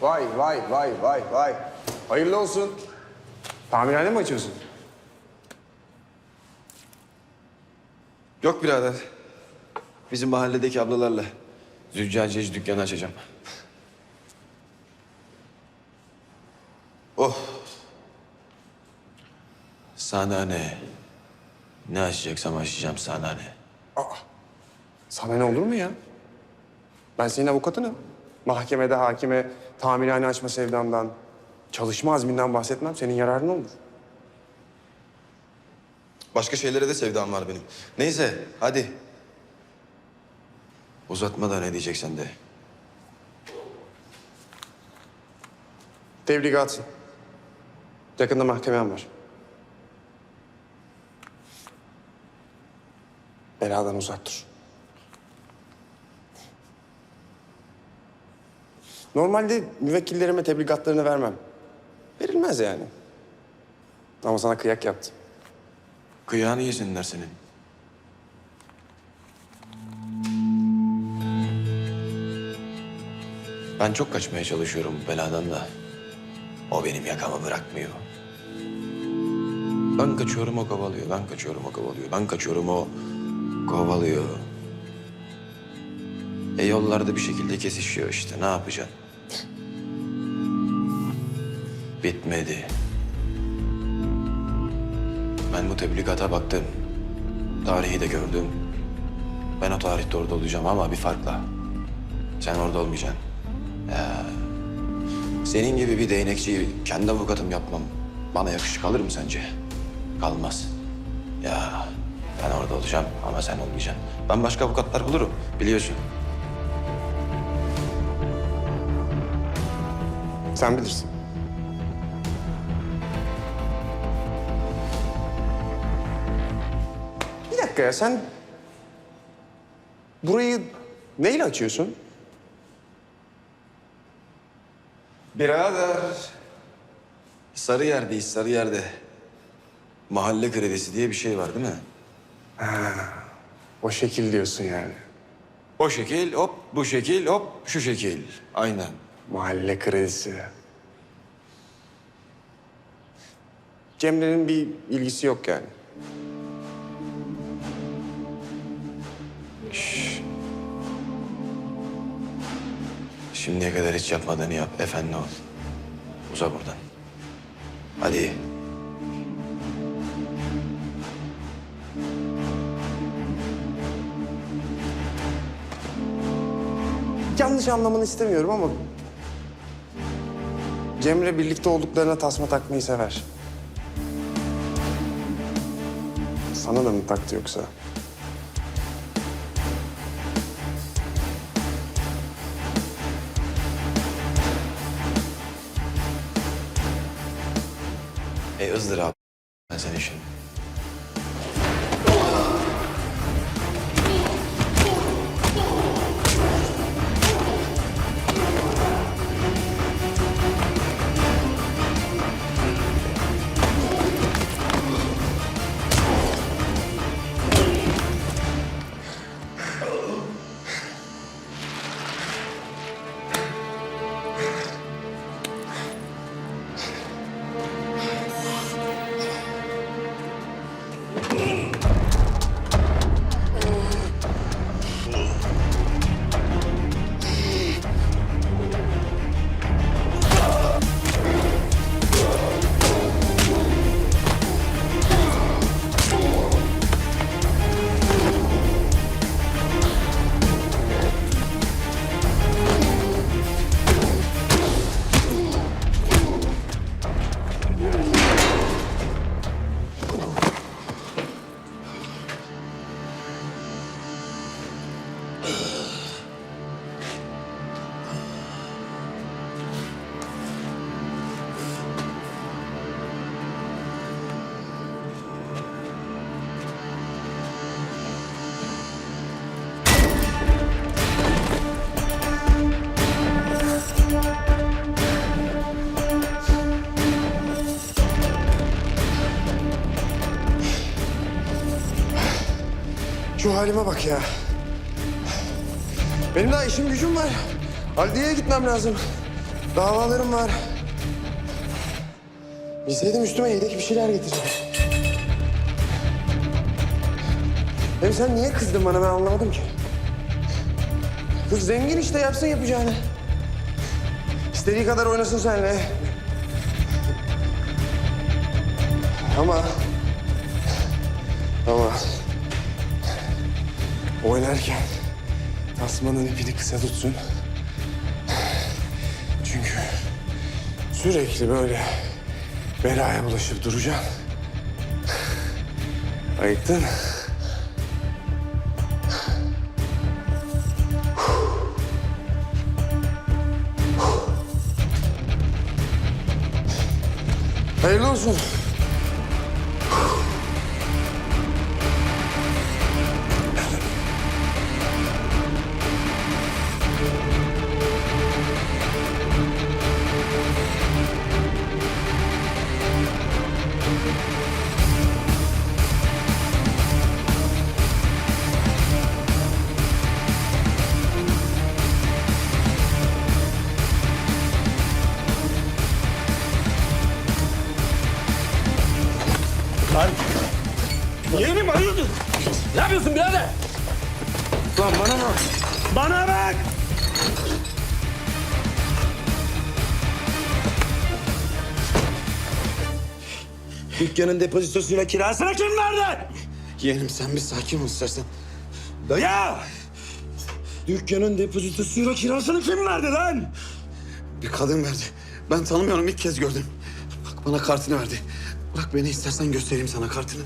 Vay vay vay vay vay. Hayırlı olsun. Tamirhane mi açıyorsun? Yok birader. Bizim mahalledeki ablalarla züccaciyeci dükkanı açacağım. Oh. Sana ne? Ne açacaksam açacağım sana ne? Sana ne olur mu ya? Ben senin avukatınım. Mahkemede hakime tamirhane açma sevdamdan, çalışma azminden bahsetmem senin yararına olur. Başka şeylere de sevdam var benim. Neyse hadi. Uzatma da ne diyeceksen de. Tebligatsın. Yakında mahkemem var. Beladan uzak dur. Normalde müvekkillerime tebligatlarını vermem. Verilmez yani. Ama sana kıyak yaptım. Kıyağını yesinler senin. Ben çok kaçmaya çalışıyorum bu beladan da. O benim yakamı bırakmıyor. Ben kaçıyorum o kovalıyor, ben kaçıyorum o kovalıyor, ben kaçıyorum o kovalıyor. E yollarda bir şekilde kesişiyor işte, ne yapacaksın? Bitmedi. Ben bu teblikata baktım. Tarihi de gördüm. Ben o tarihte orada olacağım ama bir farkla. Sen orada olmayacaksın. Ya, senin gibi bir değnekçiyi kendi avukatım yapmam bana yakışık alır mı sence? Kalmaz. Ya ben orada olacağım ama sen olmayacaksın. Ben başka avukatlar bulurum biliyorsun. Sen bilirsin. Bir dakika ya sen burayı neyle açıyorsun? Birader. Sarı yerdeyiz, sarı yerde. Mahalle kredisi diye bir şey var değil mi? O şekil diyorsun yani. O şekil, hop bu şekil, hop şu şekil. Aynen. Mahalle kredisi. Cemre'nin bir ilgisi yok yani. Şimdiye kadar hiç yapmadığını yap, efendi ol. Uza buradan. Hadi. Yanlış anlamanı istemiyorum ama... Cemre birlikte olduklarına tasma takmayı sever. Sana da mı taktı yoksa? E ızdırap. Ben senin şimdi. Yes. Şu halime bak ya. Benim daha işim gücüm var. Adliyeye gitmem lazım. Davalarım var. Bilseydim üstüme yedek bir şeyler getireceğim. Hem sen niye kızdın bana ben anlamadım ki. Kız zengin işte yapsın yapacağını. İstediği kadar oynasın seninle. Ama... Ama... Oynarken tasmanın ipini kısa tutsun. Çünkü sürekli böyle belaya bulaşıp duracaksın. Ayıktın. Hayırlı olsun. Ne yapıyorsun birader? Lan bana bak. Bana bak! Dükkanın depozitosuyla kirasını kim verdi? Yeğenim sen bir sakin ol istersen. Dayı! Dükkanın depozitosuyla kirasını kim verdi lan? Bir kadın verdi. Ben tanımıyorum ilk kez gördüm. Bak bana kartını verdi. Bırak beni istersen göstereyim sana kartını.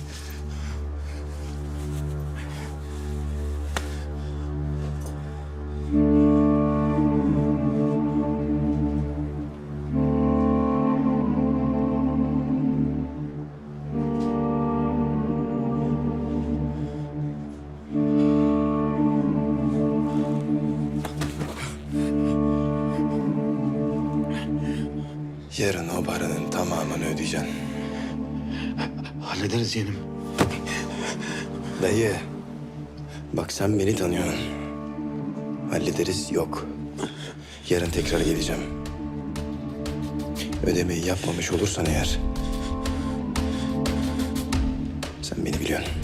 Yarın o paranın tamamını ödeyeceksin. Hallederiz yeğenim. Dayı, bak sen beni tanıyorsun. Hallederiz yok. Yarın tekrar geleceğim. Ödemeyi yapmamış olursan eğer... Sen beni biliyorsun.